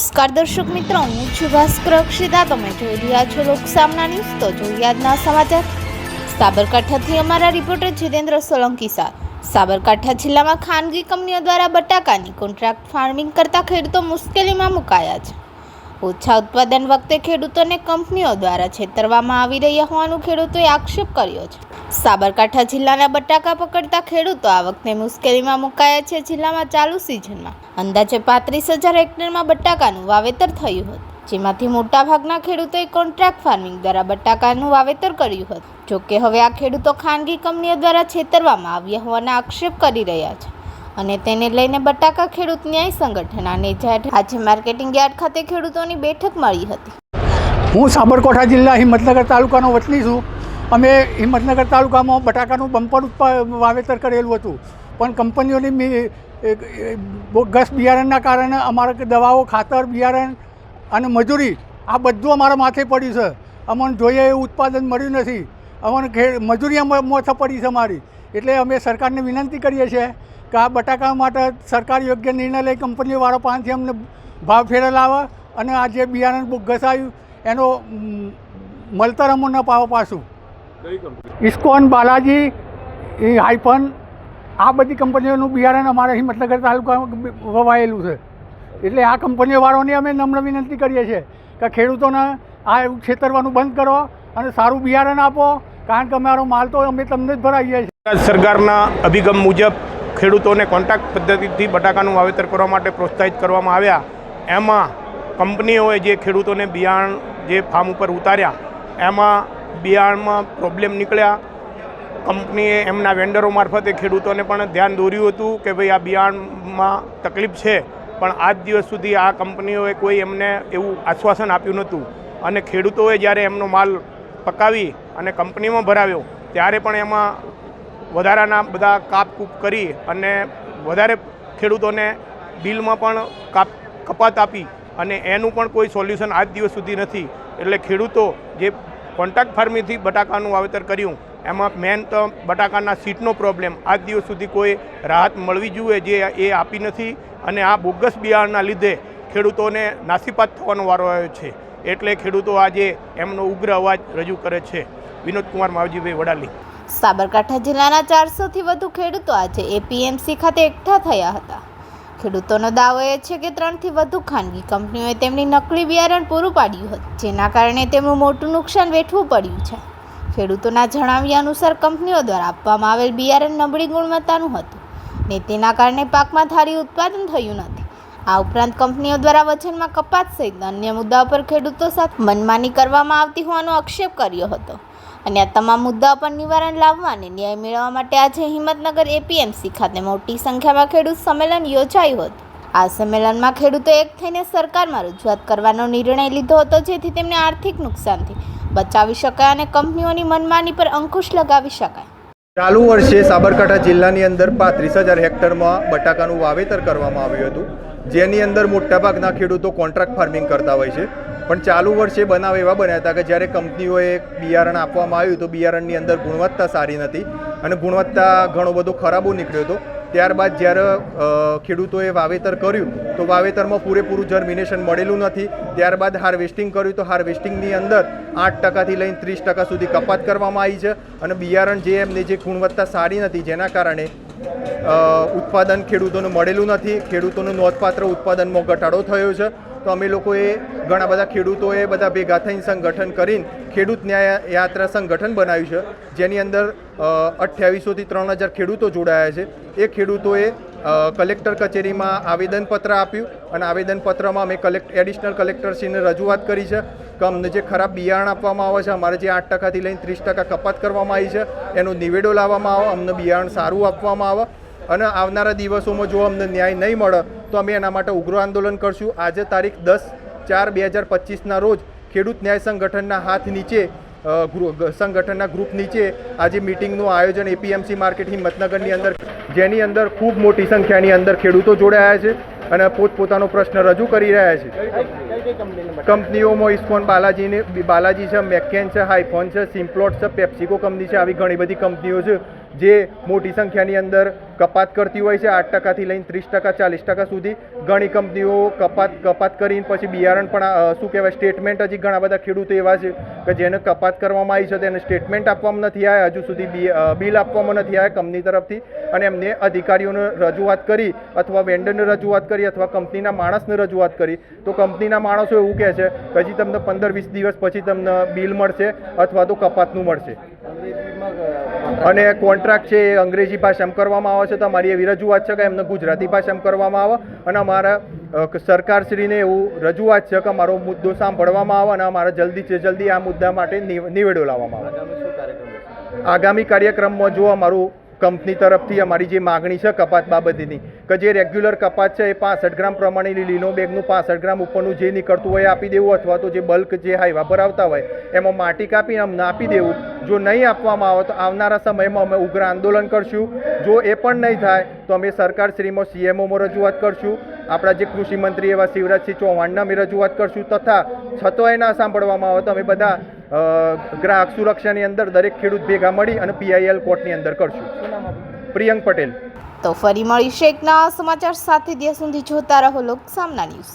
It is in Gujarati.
નમસ્કાર દર્શક મિત્રો, હું છું ભાસ્કર અક્ષિતા. તમે જોઈ રહ્યા છો લોકસામના ન્યૂઝ. તો જોઈએ સમાચાર. સાબરકાંઠાથી અમારા રિપોર્ટર જીતેન્દ્ર સોલંકી સાથ સાબરકાંઠા જિલ્લામાં ખાનગી કંપનીઓ દ્વારા બટાકાની કોન્ટ્રાક્ટ ફાર્મિંગ કરતા ખેડૂતો મુશ્કેલીમાં મુકાયા છે. ઓછા ઉત્પાદન વખતે ખેડૂતોને કંપનીઓ દ્વારા છેતરવામાં આવી રહ્યા હોવાનું ખેડૂતોએ આક્ષેપ કર્યો છે. સાબરકાંઠા જિલ્લાના બટાકા પકડતા ખેડૂતો આ વખતે મુશ્કેલીમાં મુકાયા છે જિલ્લામાં ચાલુ સિઝનમાં. અંદાજે પાંત્રીસ હજાર હેક્ટરમાં બટાકાનું વાવેતર થયું હતું. જેમાંથી મોટાભાગના ખેડૂતોએ કોન્ટ્રાક્ટ ફાર્મિંગ દ્વારા બટાકાનું વાવેતર કર્યું હતું. જોકે હવે આ ખેડૂતો ખાનગી કંપનીઓ દ્વારા છેતરવામાં આવ્યા હોવાના આક્ષેપ કરી રહ્યા છે અને તેને લઈને બટાકા ખેડૂત ન્યાય સંગઠન અને આજે માર્કેટિંગ યાર્ડ ખાતે ખેડૂતોની બેઠક મળી હતી. હું સાબરકાંઠા જિલ્લા હિંમતનગર તાલુકાનો વતની છું. અમે હિંમતનગર તાલુકામાં બટાકાનું બમ્પર વાવેતર કરેલું હતું. પણ કંપનીઓની બોગસ બિયારણના કારણે અમારા દવાઓ, ખાતર, બિયારણ અને મજૂરી આ બધું અમારા માથે પડ્યું છે. અમને જોઈએ એવું ઉત્પાદન મળ્યું નથી. અમને ઘેર મજૂરી મોથે પડી છે અમારી. એટલે અમે સરકારને વિનંતી કરીએ છીએ કે આ બટાકા માટે સરકાર યોગ્ય નિર્ણય લઈ કંપનીવાળો પાસેથી અમને ભાવ ફેરા લાવે અને આ જે બિયારણ બોગસ આવ્યું એનો મળતર અમને પાવો પાછું. ઇસ્કોન, બાલાજી, એ હાઈફન આ બધી કંપનીઓનું બિયારણ અમારે અહીં મતલબ તાલુકામાં વવાયેલું છે. એટલે આ કંપનીઓવાળાને અમે નમ્ર વિનંતી કરીએ છીએ કે ખેડૂતોને આ એવું છેતરવાનું બંધ કરો અને સારું બિયારણ આપો, કારણ કે અમારો માલ તો અમે તમને જ ભરાઈએ છીએ. સરકારના અભિગમ મુજબ ખેડૂતોને કોન્ટ્રાક્ટ પદ્ધતિથી બટાકાનું વાવેતર કરવા માટે પ્રોત્સાહિત કરવામાં આવ્યા. એમાં કંપનીઓએ જે ખેડૂતોને બિયારણ, જે ફાર્મ ઉપર ઉતાર્યા, એમાં બિયારણમાં પ્રોબ્લેમ નીકળ્યા. કંપનીએ એમના વેન્ડરો મારફતે ખેડૂતોને પણ ધ્યાન દોર્યું હતું કે ભાઈ આ બિયારણમાં તકલીફ છે, પણ આજ દિવસ સુધી આ કંપનીઓએ કોઈ એમને એવું આશ્વાસન આપ્યું નહોતું. અને ખેડૂતોએ જ્યારે એમનો માલ પકાવી અને કંપનીમાં ભરાવ્યો, ત્યારે પણ એમાં વધારાના બધા કાપકૂપ કરી અને વધારે ખેડૂતોને બિલમાં પણ કાપ, કપાત આપી અને એનું પણ કોઈ સોલ્યુશન આજ દિવસ સુધી નથી. એટલે ખેડૂતો જે કોન્ટ્રાક્ટ ફાર્મિંગથી બટાકાનું વાવેતર કર્યું. એમાં મેન તો બટાકાના સીટનો પ્રોબ્લેમ આજ દિવસ સુધી કોઈ રાહત મળવી જોઈએ જે એ આપી નથી અને આ બોગસ બિયારણના લીધે ખેડૂતોને નાસીપાત થવાનો વારો આવ્યો છે. એટલે ખેડૂતો આજે એમનો ઉગ્ર અવાજ રજૂ કરે છે. વિનોદકુમાર માવજીભાઈ વડાલી. સાબરકાંઠા જિલ્લાના ચારસોથી વધુ ખેડૂતો આજે એપીએમસી ખાતે એકઠા થયા હતા. ખેડૂતોનો દાવો એ છે કે ત્રણથી વધુ ખાનગી કંપનીઓએ તેમની નકલી બિયારણ પૂરું પાડ્યું હતું, જેના કારણે તેમનું મોટું નુકસાન વેઠવું પડ્યું છે. ખેડૂતોના જણાવ્યા અનુસાર કંપનીઓ દ્વારા આપવામાં આવેલ બિયારણ નબળી ગુણવત્તાનું હતું ને તેના કારણે પાકમાં થારી ઉત્પાદન થયું નથી. આ ઉપરાંત કંપનીઓ દ્વારા વચનમાં કપાત સહિત અન્ય મુદ્દાઓ પર ખેડૂતો સાથે મનમાની કરવામાં આવતી હોવાનો આક્ષેપ કર્યો હતો. અને આ તમામ મુદ્દાઓ પર નિવારણ લાવવા અને ન્યાય મેળવવા માટે આજે હિંમતનગર એપીએમસી ખાતે મોટી સંખ્યામાં ખેડૂત સંમેલન યોજાયું હતું. આ સંમેલનમાં ખેડૂતો એક થઈને સરકારમાં રજૂઆત કરવાનો નિર્ણય લીધો હતો, જેથી તેમને આર્થિક નુકસાનથી બચાવી શકાય અને કંપનીઓની મનમાની પર અંકુશ લગાવી શકાય. ચાલુ વર્ષે સાબરકાંઠા જિલ્લાની અંદર પાંત્રીસ હજાર હેક્ટરમાં બટાકાનું વાવેતર કરવામાં આવ્યું હતું, જેની અંદર મોટાભાગના ખેડૂતો કોન્ટ્રાક્ટ ફાર્મિંગ કરતા હોય છે. પણ ચાલુ વર્ષે બનાવ એવા બન્યા હતા કે જ્યારે કંપનીઓએ બિયારણ આપવામાં આવ્યું તો બિયારણની અંદર ગુણવત્તા સારી નથી અને ગુણવત્તા ઘણો બધો ખરાબો નીકળ્યો હતો. ત્યારબાદ જ્યારે ખેડૂતોએ વાવેતર કર્યું, તો વાવેતરમાં પૂરેપૂરું જર્મિનેશન મળેલું નથી. ત્યારબાદ હાર્વેસ્ટિંગ કર્યું, તો હાર્વેસ્ટિંગની અંદર આઠ ટકાથી લઈને ત્રીસ ટકા સુધી કપાત કરવામાં આવી છે અને બિયારણ જે એમની જે ગુણવત્તા સારી નથી, જેના કારણે ઉત્પાદન ખેડૂતોને મળેલું નથી. ખેડૂતોનું નોંધપાત્ર ઉત્પાદનમાં ઘટાડો થયો છે. તો અમે લોકોએ ઘણા બધા ખેડૂતોએ બધા ભેગા થઈને સંગઠન કરીને ખેડૂત ન્યાય યાત્રા સંગઠન બનાવ્યું છે, જેની અંદર અઠ્યાવીસોથી ત્રણ હજાર ખેડૂતો જોડાયા છે. એ ખેડૂતોએ કલેક્ટર કચેરીમાં આવેદનપત્ર આપ્યું અને આવેદનપત્રમાં અમે કલેક્ટ એડિશનલ કલેક્ટરશ્રીને રજૂઆત કરી છે કે અમને જે ખરાબ બિયારણ આપવામાં આવે છે, અમારે જે આઠ ટકાથી લઈને ત્રીસ ટકા કપાત કરવામાં આવી છે, એનો નિવેડો લાવવામાં આવે, અમને બિયારણ સારું આપવામાં આવે અને આવનારા દિવસોમાં જો અમને ન્યાય નહીં મળે, તો અમે એના માટે ઉગ્ર આંદોલન કરશું. આજે તારીખ દસ ચાર બે હજાર પચીસના રોજ ખેડૂત ન્યાય સંગઠનના હાથ નીચે સંગઠનના ગ્રુપ નીચે આજે મિટિંગનું આયોજન એપીએમસી માર્કેટ હિંમતનગરની અંદર, જેની અંદર ખૂબ મોટી સંખ્યાની અંદર ખેડૂતો જોડાયા છે અને પોતપોતાનો પ્રશ્ન રજૂ કરી રહ્યા છે. કંપનીઓમાં ઇસ્કોન બાલાજીને, બાલાજી છે, મેકેન છે હાઈફોન છે, સિમ્પ્લોટ છે, પેપ્સિકો કંપની છે, આવી ઘણી બધી કંપનીઓ છે. જે મોટી સંખ્યાની અંદર કપાત કરતી હોય છે, આઠ ટકાથી લઈને ત્રીસ ટકા, ચાલીસ ટકા સુધી ઘણી કંપનીઓ કપાત કપાત કરીને પછી બિયારણ પણ શું કહેવાય સ્ટેટમેન્ટ હજી ઘણા બધા ખેડૂતો એવા છે કે જેને કપાત કરવામાં આવી છે તેને સ્ટેટમેન્ટ આપવામાં નથી આવ્યા, હજુ સુધી બિલ આપવામાં નથી આવ્યા કંપની તરફથી. અને એમને અધિકારીઓને રજૂઆત કરી અથવા વેન્ડરને રજૂઆત કરી અથવા કંપનીના માણસને રજૂઆત કરી, તો કંપનીના માણસો એવું કહે છે કે હજી તમને પંદર વીસ દિવસ પછી તમને બિલ મળશે અથવા તો કપાતનું મળશે. અને કોન્ટ્રાક્ટ છે એ અંગ્રેજી ભાષામાં કરવામાં આવે છે તો અમારી એવી રજૂઆત છે કે એમને ગુજરાતી ભાષામાં કરવામાં આવે અને અમારા સરકારશ્રીને એવું રજૂઆત છે કે અમારો મુદ્દો સાંભળવામાં આવે અને અમારે છે જલ્દી આ મુદ્દા માટે નિવ- નિવેડો લાવવામાં આવે. આગામી કાર્યક્રમમાં જો અમારું કંપની તરફથી અમારી જે માગણી છે કપાત બાબતની, કે જે રેગ્યુલર કપાત છે એ પાસઠ ગ્રામ પ્રમાણેની લીનો બેગનું પાસઠ ગ્રામ ઉપરનું જે નીકળતું હોય એ આપી દેવું અથવા તો જે બલ્ક જે હાઈવા ભરાવતા હોય એમાં માટી કાપીને અમને આપી દેવું. જો નહીં આપવામાં આવે તો આવનારા સમયમાં અમે ઉગ્ર આંદોલન કરશું. જો એ પણ નહીં થાય તો અમે સરકારશ્રીમાં સીએમઓમાં રજૂઆત કરશું. આપણા જે કૃષિ મંત્રી એવા શિવરાજસિંહ ચૌહાણને અમે રજૂઆત કરશું તથા છતાંય ના સાંભળવામાં આવે તો અમે બધા ગ્રાહક સુરક્ષાની અંદર દરેક ખેડૂત ભેગા મળી અને પીઆઈએલ કોર્ટની અંદર કરશું. પ્રિયંક પટેલ. તો ફરી મળીશું એક નવા સમાચાર સાથે. ત્યાં સુધી જોતા રહો લોક સામના ન્યૂઝ.